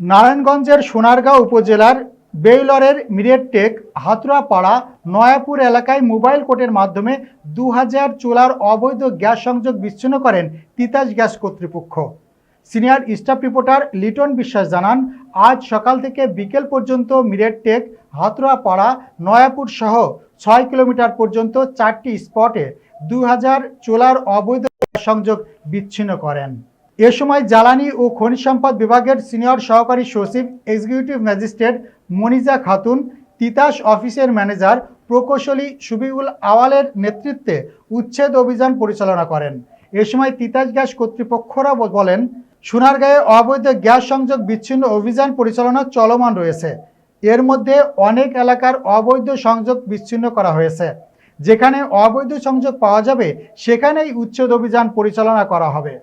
নারায়ণগঞ্জের সোনারগাঁও উপজেলার বেইলরের মিরেটটেক হাতুরাপাড়া নয়াপুর এলাকায় মোবাইল কোর্টের মাধ্যমে দু হাজার চোলার অবৈধ গ্যাস সংযোগ বিচ্ছিন্ন করেন তিতাস গ্যাস কর্তৃপক্ষ। Senior staff reporter Liton Biswas জানান, আজ সকাল থেকে বিকেল পর্যন্ত মিরেটটেক হাতুরাপাড়া নয়াপুর সহ ছয় কিলোমিটার পর্যন্ত চারটি স্পটে দু হাজার চোলার অবৈধ গ্যাস সংযোগ বিচ্ছিন্ন করেন। এ সময় জ্বালানি ও খনিজ সম্পদ বিভাগের সিনিয়র সহকারী সচিব, এক্সিকিউটিভ ম্যাজিস্ট্রেট মনিজা খাতুন, তিতাস অফিসের ম্যানেজার প্রকৌশলী সুবিউল আওয়ালের নেতৃত্বে উচ্ছেদ অভিযান পরিচালনা করেন। এ সময় তিতাস গ্যাস কর্তৃপক্ষরা বলেন, সোনারগাঁয়ে অবৈধ গ্যাস সংযোগ বিচ্ছিন্ন অভিযান পরিচালনা চলমান রয়েছে। এর মধ্যে অনেক এলাকার অবৈধ সংযোগ বিচ্ছিন্ন করা হয়েছে। যেখানে অবৈধ সংযোগ পাওয়া যাবে, সেখানেই উচ্ছেদ অভিযান পরিচালনা করা হবে।